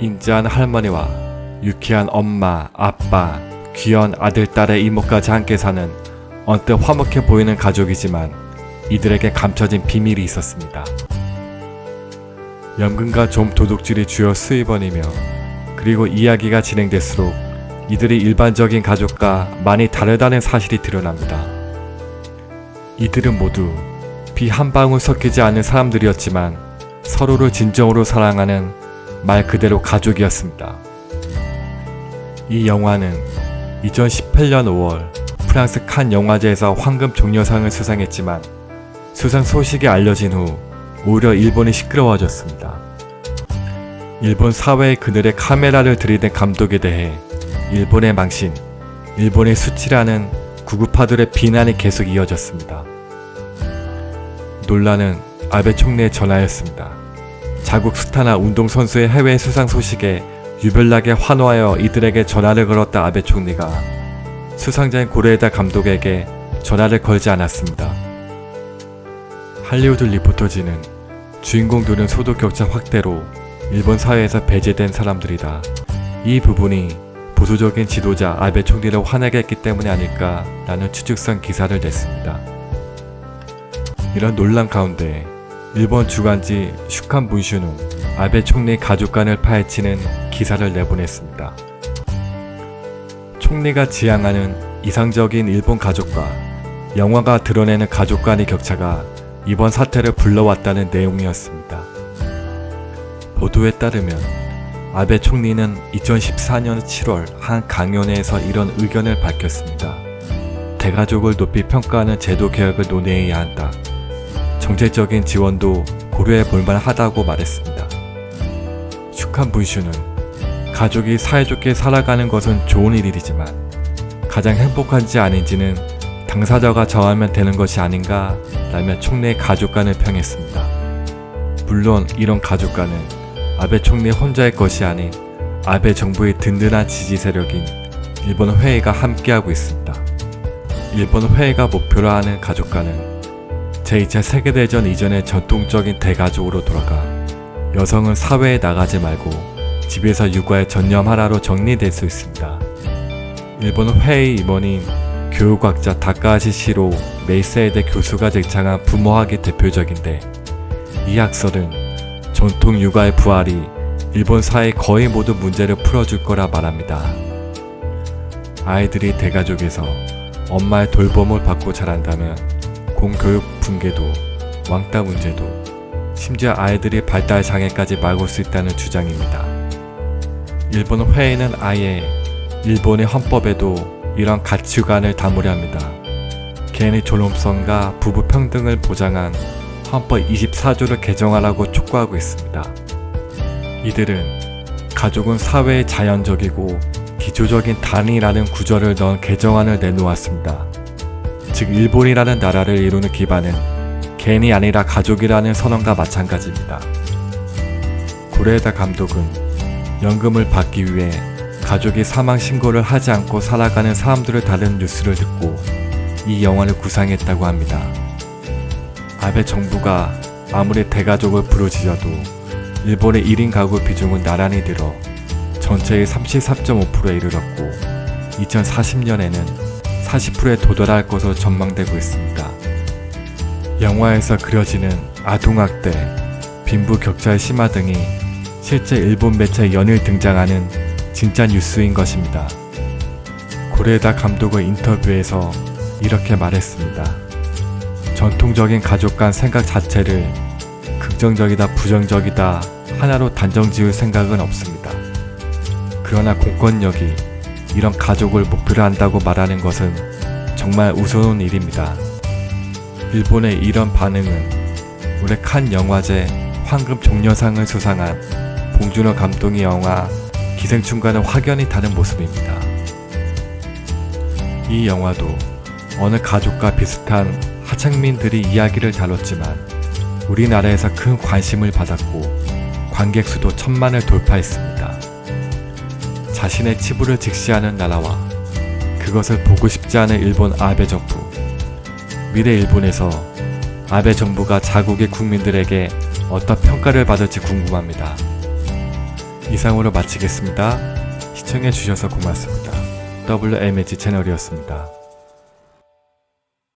인자한 할머니와 유쾌한 엄마, 아빠, 귀여운 아들, 딸의 이모까지 함께 사는 언뜻 화목해 보이는 가족이지만 이들에게 감춰진 비밀이 있었습니다. 연금과 좀 도둑질이 주요 수입원이며 그리고 이야기가 진행될수록 이들이 일반적인 가족과 많이 다르다는 사실이 드러납니다. 이들은 모두 비 한 방울 섞이지 않은 사람들이었지만 서로를 진정으로 사랑하는 말 그대로 가족이었습니다. 이 영화는 2018년 5월 프랑스 칸 영화제에서 황금 종려상을 수상했지만 수상 소식이 알려진 후 오히려 일본이 시끄러워졌습니다. 일본 사회의 그늘에 카메라를 들이댄 감독에 대해 일본의 망신, 일본의 수치라는 구구파들의 비난이 계속 이어졌습니다. 논란은 아베 총리의 전화였습니다. 자국 스타나 운동선수의 해외 수상 소식에 유별나게 환호하여 이들에게 전화를 걸었다 아베 총리가 수상자인 고레에다 감독에게 전화를 걸지 않았습니다. 할리우드 리포터지는 주인공들은 소득 격차 확대로 일본 사회에서 배제된 사람들이다. 이 부분이 보수적인 지도자 아베 총리를 화나게 했기 때문이 아닐까라는 추측성 기사를 냈습니다. 이런 논란 가운데 일본 주간지 슈칸 문슈는 아베 총리 가족관을 파헤치는 기사를 내보냈습니다. 총리가 지향하는 이상적인 일본 가족과 영화가 드러내는 가족 간의 격차가 이번 사태를 불러왔다는 내용이었습니다. 보도에 따르면 아베 총리는 2014년 7월 한 강연회에서 이런 의견을 밝혔습니다. 대가족을 높이 평가하는 제도 개혁을 논의해야 한다. 정책적인 지원도 고려해 볼 만하다고 말했습니다. 슈칸 분슈는 가족이 사이좋게 살아가는 것은 좋은 일이지만 가장 행복한지 아닌지는 당사자가 정하면 되는 것이 아닌가 라며 총리의 가족관을 평했습니다. 물론 이런 가족관은 아베 총리 혼자의 것이 아닌 아베 정부의 든든한 지지 세력인 일본 회의가 함께하고 있습니다. 일본 회의가 목표로 하는 가족관은 제2차 세계대전 이전의 전통적인 대가족으로 돌아가 여성은 사회에 나가지 말고 집에서 육아에 전념하라로 정리될 수 있습니다. 일본 회의 임원인 교육학자 다카하시 시로 메이세이대 교수가 제창한 부모학이 대표적인데 이 학설은 전통 육아의 부활이 일본 사회 거의 모든 문제를 풀어줄 거라 말합니다. 아이들이 대가족에서 엄마의 돌봄을 받고 자란다면 공교육 붕괴도 왕따 문제도 심지어 아이들이 발달 장애까지 막을 수 있다는 주장입니다. 일본 회의는 아예 일본의 헌법에도 이런 가치관을 담으려 합니다. 개인의 존엄성과 부부 평등을 보장한 헌법 24조를 개정하라고 촉구하고 있습니다. 이들은 가족은 사회의 자연적이고 기초적인 단위라는 구절을 넣은 개정안을 내놓았습니다. 즉 일본이라는 나라를 이루는 기반은 개인이 아니라 가족이라는 선언과 마찬가지입니다. 고레에다 감독은 연금을 받기 위해 가족이 사망 신고를 하지 않고 살아가는 사람들을 다룬 뉴스를 듣고 이 영화를 구상했다고 합니다. 아베 정부가 아무리 대가족을 부르짖어도 일본의 1인 가구 비중은 나란히 늘어 전체의 33.5%에 이르렀고 2040년에는 40%에 도달할 것으로 전망되고 있습니다. 영화에서 그려지는 아동학대, 빈부 격차의 심화 등이 실제 일본 매체 연일 등장하는 진짜 뉴스인 것입니다. 고레다 감독의 인터뷰에서 이렇게 말했습니다. 전통적인 가족 간 생각 자체를 긍정적이다 부정적이다 하나로 단정 지을 생각은 없습니다. 그러나 공권력이 이런 가족을 목표로 한다고 말하는 것은 정말 우스운 일입니다. 일본의 이런 반응은 올해 칸 영화제 황금 종려상을 수상한 봉준호 감독의 영화 기생충과는 확연히 다른 모습입니다. 이 영화도 어느 가족과 비슷한 하층민들이 이야기를 다뤘지만 우리나라에서 큰 관심을 받았고 관객 수도 천만을 돌파했습니다. 자신의 치부를 직시하는 나라와 그것을 보고 싶지 않은 일본 아베 정부. 미래 일본에서 아베 정부가 자국의 국민들에게 어떤 평가를 받을지 궁금합니다. 이상으로 마치겠습니다. 시청해주셔서 고맙습니다. WMG 채널이었습니다.